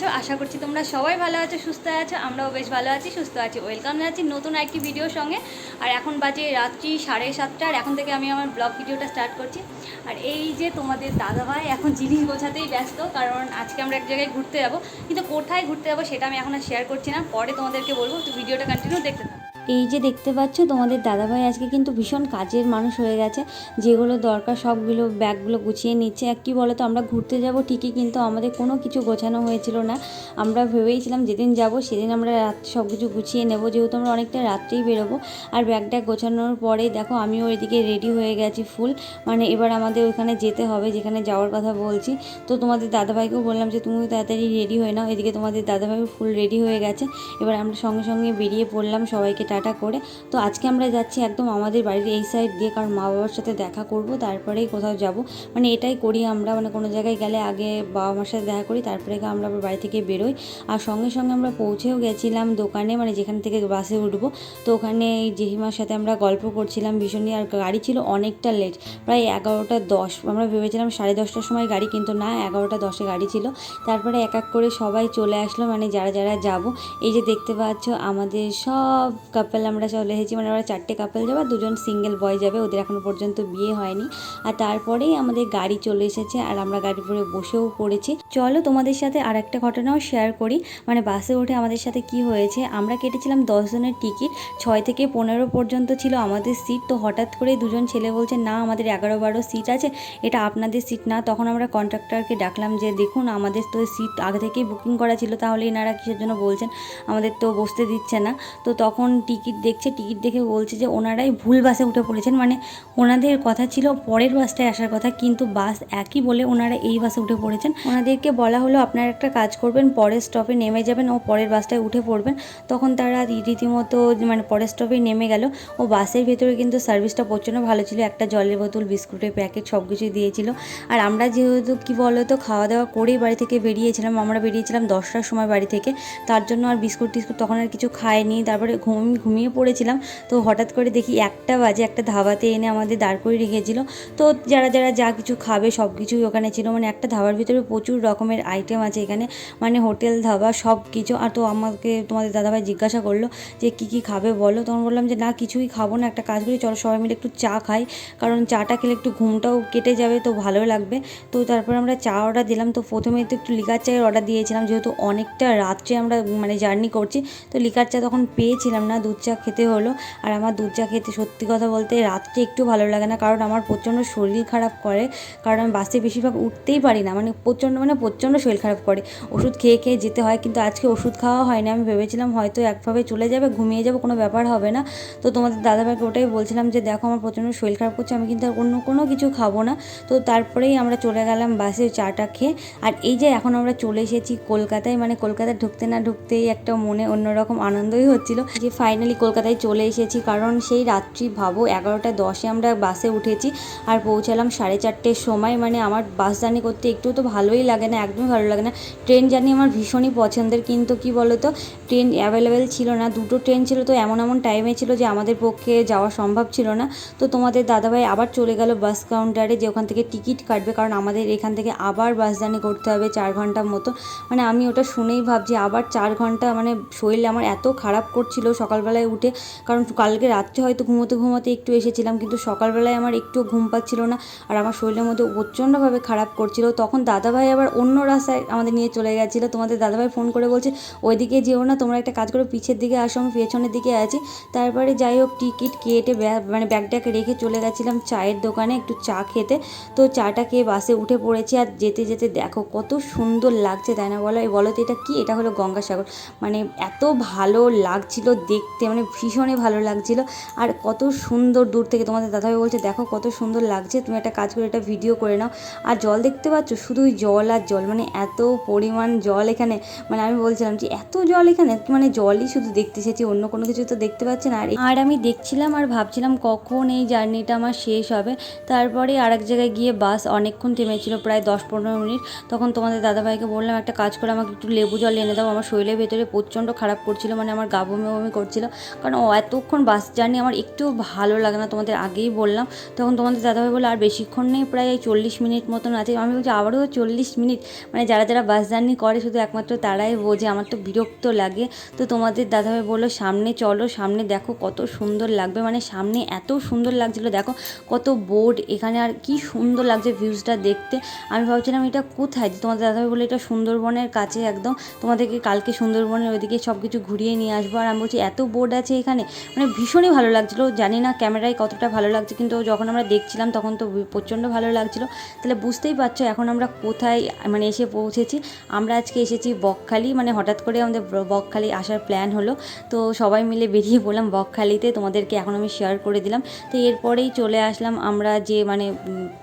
আছো? আশা করছি তোমরা সবাই ভালো আছো, সুস্থ আছো। আমরাও বেশ ভালো আছি, সুস্থ আছি। ওয়েলকাম জানাচ্ছি নতুন একটি ভিডিওর সঙ্গে। আর এখন বাজে রাত্রি সাড়ে সাতটা, আর এখন থেকে আমি আমার ব্লগ ভিডিওটা স্টার্ট করছি। আর এই যে তোমাদের দাদাভাই, এখন জিনিস গোছাতেই ব্যস্ত, কারণ আজকে আমরা এক জায়গায় ঘুরতে যাব। কিন্তু কোথায় ঘুরতে যাব সেটা আমি এখন আর শেয়ার করছি না। পরে তোমাদেরকে বলব, তো ভিডিওটা কন্টিনিউ দেখতে থাকো। এই যে দেখতে পাচ্ছ, তোমাদের দাদাভাই আজকে কিন্তু ভীষণ কাজের মানুষ হয়ে গেছে। যেগুলো দরকার সবগুলো ব্যাগগুলো গুছিয়ে নিচ্ছে। এক কী বলো তো আমরা ঘুরতে যাব ঠিকই, কিন্তু আমাদের কোনো কিছু গোছানো হয়েছিল না। আমরা ভেবেইছিলাম যেদিন যাব, সেদিন আমরা রাত সব কিছু গুছিয়ে নেব। যেহেতু আমরা অনেকটা রাত্রেই বেরোবো। আর ব্যাগটা গোছানোর পরে দেখো, আমিও এদিকে রেডি হয়ে গেছি ফুল। মানে এবার আমাদের ওইখানে যেতে হবে, যেখানে যাওয়ার কথা বলছি। তো তোমাদের দাদাভাইকেও বললাম যে তুমি তাড়াতাড়ি রেডি হয়ে নাও। এদিকে তোমাদের দাদাভাই ফুল রেডি হয়ে গেছে। এবার আমরা সঙ্গে সঙ্গে বেরিয়ে পড়লাম। সবাইকে টাটা করে। তো আজকে আমরা যাচ্ছি একদম আমাদের বাড়ির এই সাইড দিয়ে, কারণ মা বাবার সাথে দেখা করব, তারপরেই কোথাও যাব। মানে এটাই করি আমরা মানে কোনো জায়গায় গেলে আগে বাবা মার সাথে দেখা করি, তারপরে আমরা আবার বাড়ি থেকে বেরোই। আর সঙ্গে সঙ্গে আমরা পৌঁছেও গেছিলাম দোকানে মানে যেখান থেকে বাসে উঠবো। তো ওখানে এই জেঠিমার সাথে আমরা গল্প করছিলাম ভীষণই, আর গাড়ি ছিল অনেকটা লেট প্রায় এগারোটা দশ। আমরা ভেবেছিলাম সাড়ে দশটার সময় গাড়ি, কিন্তু না, এগারোটা দশে গাড়ি ছিল। তারপরে এক এক করে সবাই চলে আসলো মানে যারা যারা যাব। এই যে দেখতে পাচ্ছ, আমাদের সব কাপল আমরা চলে এসেছি মানে আমরা চারটে কাপল যাব দুজন সিঙ্গেল বয় যাবে, ওদের এখনও পর্যন্ত বিয়ে হয়নি। আর তারপরেই আমাদের গাড়ি চলে এসেছে, আর আমরা গাড়ি পরে বসেও পড়েছি। চলো তোমাদের সাথে আর একটা ঘটনাও শেয়ার করি। মানে বাসে উঠে আমাদের সাথে কি হয়েছে, আমরা কেটেছিলাম দশজনের টিকিট ছয় থেকে পনেরো পর্যন্ত ছিল আমাদের সিট তো হঠাৎ করে দুজন ছেলে বলছে, না, আমাদের এগারো বারো সিট আছে, এটা আপনাদের সিট না। তখন আমরা কন্ট্রাক্টরকে ডাকলাম যে, দেখুন, আমাদের তো সিট আগে থেকেই বুকিং করা ছিল, তাহলে এনারা কিসের জন্য বলছেন? আমাদের তো বসতে দিচ্ছে না। তো তখন টিকিট দেখছে, টিকিট দেখে বলছে যে ওনারাই ভুল বাসে উঠে পড়েছেন। মানে ওনাদের কথা ছিল পরের বাসটায় আসার কথা, কিন্তু বাস একই বলে ওনারা এই বাসে উঠে পড়েছেন। ওনাদেরকে বলা হলো, আপনারা একটা কাজ করবেন, পরের স্টপে নেমে যাবেন, ও পরের বাসটায় উঠে পড়বেন। তখন তারা রীতিমতো মানে পরের স্টপে নেমে গেল। ও বাসের ভেতরে কিন্তু সার্ভিসটা প্রচণ্ড ভালো ছিল, একটা জলের বোতল বিস্কুটের প্যাকেট সব কিছুই দিয়েছিল। আর আমরা যেহেতু কী বলো তো খাওয়া দাওয়া করেই বাড়ি থেকে বেরিয়েছিলাম, আমরা বেরিয়েছিলাম দশটার সময় বাড়ি থেকে। তার জন্য আর বিস্কুট টিস্কুট তখন আর কিছু খাইনি, তারপরে ঘুম ঘুমিয়ে পড়েছিলাম। তো হঠাৎ করে দেখি একটা বাজে, একটা ধাবাতে এনে আমাদের দাঁড় করে রেখেছিল। তো যারা যারা যা কিছু খাবে সব কিছুই ওখানে ছিল। মানে একটা ধাবার ভিতরে প্রচুর রকমের আইটেম আছে এখানে। মানে হোটেল, ধাবা সব কিছু আর তো আমাকে, তোমাদের দাদাভাই জিজ্ঞাসা করল যে কী কী খাবে বলো? তখন বললাম যে না, কিছুই খাব না, একটা কাজ করি, চলো সবাই মিলে একটু চা খাই। কারণ চাটা খেলে একটু ঘুমটাও কেটে যাবে, তো ভালো লাগবে। তো তারপর আমরা চা অর্ডার দিলাম। তো প্রথমে তো একটু লিকার চায়ের অর্ডার দিয়েছিলাম। যেহেতু অনেকটা রাত্রে আমরা মানে জার্নি করছি, তো লিকার চা তখন পেয়েছিলাম না। দুধ চা খেতে হলো। আর আমার দুধ চা খেতে সত্যি কথা বলতে রাত্রে একটু ভালো লাগে না। কারণ আমার প্রচণ্ড শরীর খারাপ করে। কারণ আমি বাসে বেশিরভাগ উঠতেই পারি না। মানে প্রচণ্ড মানে প্রচণ্ড শরীর খারাপ করে। ওষুধ খেয়ে খেয়ে যেতে হয়। কিন্তু আজকে ওষুধ খাওয়া হয় না আমি ভেবেছিলাম হয়তো একভাবে চলে যাবে, ঘুমিয়ে যাব, কোনো ব্যাপার হবে না। তো তোমাদের দাদাভাইকে ওটাই বলছিলাম যে, দেখো, আমার প্রচণ্ড শরীর খারাপ করছে। আমি কিন্তু আর অন্য কোনো কিছু খাব না। তো তারপরেই আমরা চলে গেলাম বাসে চাটা খেয়ে। আর এই যে এখন আমরা চলে এসেছি কলকাতায়। মানে কলকাতায় ঢুকতে না ঢুকতেই একটা মনে অন্যরকম আনন্দই হচ্ছিল। যে ফাইনালি কলকাতায় চলে এসেছি, কারণ সেই রাত্রি ভাবো এগারোটা দশে আমরা বাসে উঠেছি আর পৌঁছালাম সাড়ে চারটের সময়। মানে আমার বাস জার্নি করতে একটু তো ভালোই লাগে না, একদমই ভালো লাগে না। ট্রেন জার্নি আমার ভীষণই পছন্দের, কিন্তু কি বলো তো ট্রেন অ্যাভেলেবেল ছিল না। দুটো ট্রেন ছিল তো এমন এমন টাইমে ছিল যে আমাদের পক্ষে যাওয়া সম্ভব ছিল না। তো তোমাদের দাদাভাই আবার চলে গেল বাস কাউন্টারে যে ওখান থেকে টিকিট কাটবে, কারণ আমাদের এখান থেকে আবার বাস জার্নি করতে হবে চার ঘণ্টার মতো। মানে আমি ওটা শুনেই ভাবছি, আবার চার ঘণ্টা মানে শরীর আমার এত খারাপ করছিল সকালবেলায় উঠে, কারণ কালকে রাত্রে হয়তো ঘুমোতে ঘুমোতে একটু এসেছিলাম, কিন্তু সকালবেলায় আমার একটু ঘুম পাচ্ছিল না আর আমার শরীরের মধ্যে প্রচণ্ডভাবে খারাপ করছিল। তখন দাদাভাই আবার অন্য রাস্তায় আমাদের নিয়ে চলে গেছিল। তোমাদের দাদাভাই ফোন করে বলছে, ওইদিকে যেও না, তোমরা একটা কাজ করো, পিছের দিকে আসো, আমি পেছনের দিকে আছি। তারপরে যাই হোক, টিকিট কেটে মানে ব্যাগটাকে রেখে চলে গেছিলাম চায়ের দোকানে একটু চা খেতে। তো চাটা খেয়ে বাসে উঠে পড়েছি আর যেতে যেতে দেখো কত সুন্দর লাগছে, তাই না বলো? বলো তো এটা কি? এটা হলো গঙ্গাসাগর। মানে এত ভালো লাগছিল দেখতে। দেখতে মানে ভীষণই ভালো লাগছিল। আর কত সুন্দর দূর থেকে তোমাদের দাদাভাই বলছে, দেখো কত সুন্দর লাগছে, তুমি একটা কাজ করে একটা ভিডিও করে নাও। আর জল দেখতে পাচ্ছ? শুধুই জল আর জল মানে এত পরিমাণ জল এখানে। মানে আমি বলছিলাম যে, এত জল এখানে? মানে জলই শুধু দেখতে এসেছি, অন্য কোনো কিছু তো দেখতে পাচ্ছি না। আর আমি দেখছিলাম আর ভাবছিলাম কখন এই জার্নিটা আমার শেষ হবে। তারপরে আর এক জায়গায় গিয়ে বাস অনেকক্ষণ থেমেছিল, প্রায় দশ পনেরো মিনিট। তখন তোমাদের দাদাভাইকে বললাম, একটা কাজ করে আমাকে একটু লেবু জল এনে দাও, আমার শরীরের ভেতরে প্রচণ্ড খারাপ করছিল মানে আমার গা বমি বমি করছিল। কারণ এতক্ষণ বাস জার্নি আমার একটু ভালো লাগে না, তোমাদের আগেই বললাম। তখন তোমাদের দাদাভাই বলে আর বেশিক্ষণ নেই, প্রায় চল্লিশ মিনিট মতন আছে। আমি বলছি, আবারও চল্লিশ মিনিট? মানে যারা যারা বাস জার্নি করে, শুধু একমাত্র তারাই বোঝে, আমার তো বিরক্ত লাগে। তো তোমাদের দাদাভাই বলল, সামনে চলো, সামনে দেখো কত সুন্দর লাগবে। মানে সামনে এত সুন্দর লাগছিল, দেখো কত বোর্ড এখানে আর কি সুন্দর লাগছে ভিউজটা দেখতে। আমি ভাবছিলাম, এটা কোথায়? তোমাদের দাদাভাই বলে এটা সুন্দরবনের কাছে একদম। তোমাদেরকে কালকে সুন্দরবনের ওইদিকে সব কিছু ঘুরিয়ে নিয়ে আসব। আর আমি বলছি, এত বোর্ড আছে এখানে। মানে ভীষণই ভালো লাগছিল। জানি না ক্যামেরায় কতটা ভালো লাগছে, কিন্তু যখন আমরা দেখছিলাম তখন তো প্রচণ্ড ভালো লাগছিল। তাহলে বুঝতেই পারছ এখন আমরা কোথায় মানে এসে পৌঁছেছি। আমরা আজকে এসেছি বকখালি মানে হঠাৎ করে আমাদের বকখালি আসার প্ল্যান হলো। তো সবাই মিলে বেরিয়ে পড়লাম বকখালিতে, তোমাদেরকে এখন আমি শেয়ার করে দিলাম। তো এরপরেই চলে আসলাম আমরা যে মানে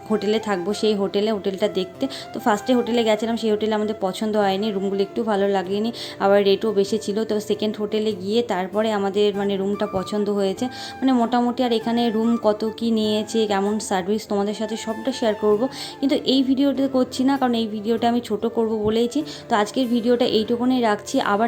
হোটেলে থাকব সেই হোটেলে, হোটেলটা দেখতে। তো ফার্স্টে হোটেলে গেছিলাম, সেই হোটেলে আমাদের পছন্দ হয়নি রুমগুলো একটু ভালো লাগেনি, আবার রেটও বেশি ছিল। তো সেকেন্ড হোটেলে গিয়ে তারপরে আমাদের মানে রুমটা পছন্দ হয়েছে। মানে মোটামুটি আর এখানে রুম কত কি নিয়েছে, কেমন সার্ভিস তোমাদের সাথে সবটা শেয়ার করব। কিন্তু এই ভিডিওটা করছি না, কারণ এই ভিডিওটা আমি ছোট করব বলেইছি। তো আজকের ভিডিওটা এইটুকুনই রাখছি। আবার